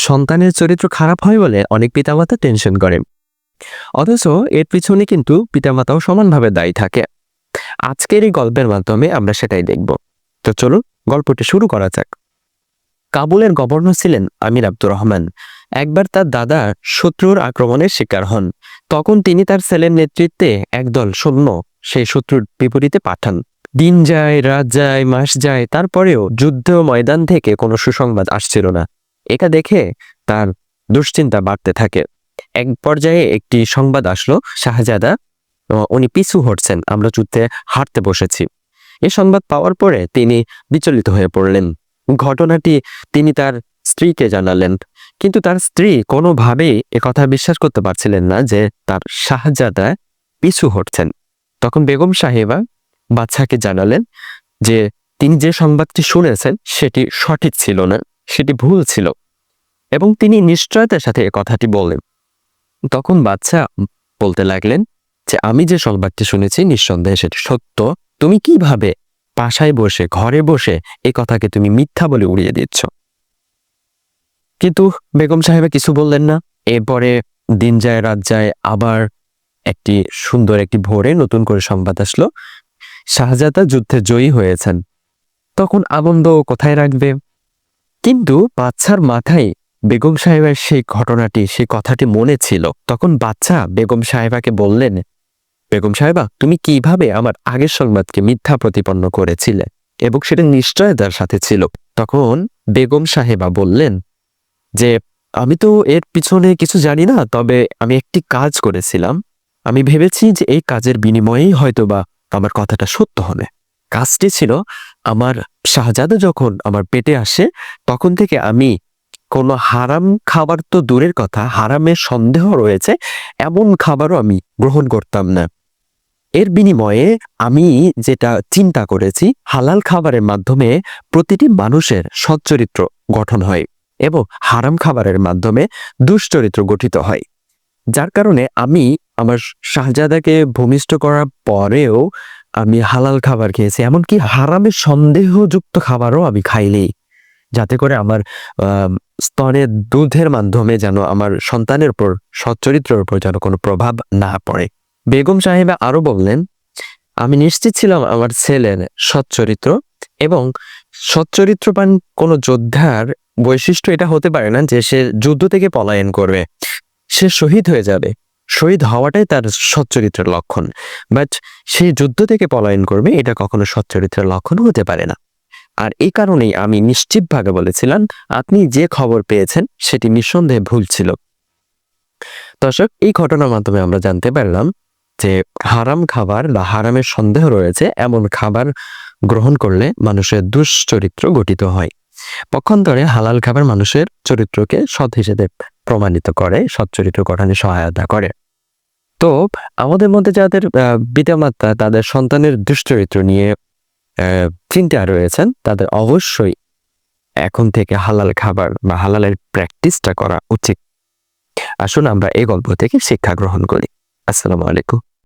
সন্তানের চরিত্র খারাপ হয় বলে অনেক পিতামাতা টেনশন করে। অথচ এর পিছনে কিন্তু পিতামাতাও সমানভাবে দায়ী থাকে। আজকের এই গল্পের মাধ্যমে আমরা সেটাই দেখব। তো চলুন গল্পটি শুরু করা যাক। কাবুলের গভর্নর ছিলেন আমির আব্দুর রহমান। একবার তার দাদা শত্রুর আক্রমণের শিকার হন। তখন তিনি তার ছেলের নেতৃত্বে একদল সৈন্য সেই শত্রুর বিপরীতে পাঠান। দিন যায়, রাত যায়, মাস যায়, তারপরেও যুদ্ধ ময়দান থেকে কোনো সুসংবাদ আসছিল না। এটা দেখে তার দুশ্চিন্তা বাড়তে থাকে। এক পর্যায়ে একটি সংবাদ আসলো শাহজাদা উনি পিছু হটছেন, আমরা যুদ্ধে হারতে বসেছি। এ সংবাদ পাওয়ার পরে তিনি বিচলিত হয়ে পড়লেন। ঘটনাটি তিনি তার স্ত্রীকে জানালেন, কিন্তু তার স্ত্রী কোনোভাবেই কথা বিশ্বাস করতে পারছিলেন না যে তার শাহজাদা পিছু হটছেন। তখন বেগম সাহেবা বাচ্চাকে জানালেন যে তিনি যে সংবাদটি শুনেছেন সেটি সঠিক ছিল না, সেটি ভুল ছিল। এবং তিনি নিশ্চয়তার সাথে এ কথাটি বললেন। তখন বাচ্চা বলতে লাগলেন যে, আমি যে সংবাদটি শুনেছি, নিঃসন্দেহে সেটি সত্য। তুমি কীভাবে বাসায় বসে, ঘরে বসে এই কথাকে তুমি মিথ্যা বলে উড়িয়ে দিচ্ছ? কিন্তু বেগম সাহেবা কিছু বললেন না। এরপরে দিন যায়, রাত যায়, আবার একটি সুন্দর একটি ভোরে নতুন করে সংবাদ আসলো। শাহজাদা যুদ্ধে জয়ী হয়েছেন। তখন আনন্দ কোথায় রাখবে? কিন্তু বাচ্চার মাথায় বেগম সাহেবের সেই ঘটনাটি, সেই কথাটি মনে ছিল। তখন বাচ্চা বেগম সাহেবাকে বললেন, বেগম সাহেবা, তুমি কীভাবে আমার আগের সংবাদকে মিথ্যা প্রতিপন্ন করেছিলে এবং সেটা নিশ্চয়তার সাথে ছিল? তখন বেগম সাহেবা বললেন, যে আমি তো এর পিছনে কিছু জানি না, তবে আমি একটি কাজ করেছিলাম। আমি ভেবেছি যে এই কাজের বিনিময়েই হয়তোবা আমার কথাটা সত্য হবে। কাজটি ছিল, আমার শাহজাদা যখন আমার পেটে আসে, তখন থেকে আমি কোনো হারাম খাবার তো দূরের কথা হারামের সন্দেহ রয়েছে, এমন খাবারও আমি গ্রহণ করতাম না। এর বিনিময়ে আমি যেটা চিন্তা করেছি, হালাল খাবারের মাধ্যমে প্রতিটি মানুষের সচ্চরিত্র গঠন হয় এবং হারাম খাবারের মাধ্যমে দুশ্চরিত্র গঠিত হয়। যার কারণে আমি আমার শাহজাদাকে ভূমিষ্ঠ করার পরেও আমি হালাল খাবার খেয়েছি, এমনকি হারামের সন্দেহযুক্ত খাবারও আমি খাইনি। যাতে করে আমার আহ, স্তনের দুধের মাধ্যমে যেন আমার সন্তানের উপর সচ্চরিত্রের উপর যেন কোনো প্রভাব না পড়ে। বেগম সাহেবা আরও বললেন আমি নিশ্চিত ছিলাম আমার ছেলের সচ্চরিত্র এবং সচ্চরিত্রবান কোনো যোদ্ধার বৈশিষ্ট্য এটা হতে পারে না যে সে যুদ্ধ থেকে পলায়ন করবে। সে শহীদ হয়ে যাবে। শহীদ হওয়াটাই তার সচ্চরিত্রের লক্ষণ। বাট সে যুদ্ধ থেকে পলায়ন করবে এটা কখনো সচ্চরিত্রের লক্ষণ হতে পারে না। আর এই কারণেই আমি নিশ্চিতভাবে বলেছিলাম, আপনি যে খবর পেয়েছেন সেটি নিঃসন্দেহে ভুল ছিল। দর্শক, এই ঘটনার মাধ্যমে আমরা জানতে পারলাম যে হারাম খাবার বা হারামের সন্দেহ রয়েছে এমন খাবার গ্রহণ করলে মানুষের দুশ্চরিত্র গঠিত হয়। পক্ষান্তরে হালাল খাবার মানুষের চরিত্রকে সৎ হিসেবে প্রমাণিত করে, সৎ চরিত্র গঠনে সহায়তা করে। তো, আমাদের মধ্যে যাদের পিতামাতা, তাদের সন্তানের দুশ্চরিত্র নিয়ে চিন্তা রয়েছেন। তাদের অবশ্যই এখন থেকে হালাল খাবার বা হালালের প্র্যাকটিসটা করা উচিত। আসুন আমরা এই গল্প থেকে শিক্ষা গ্রহণ করি। আসসালামু আলাইকুম।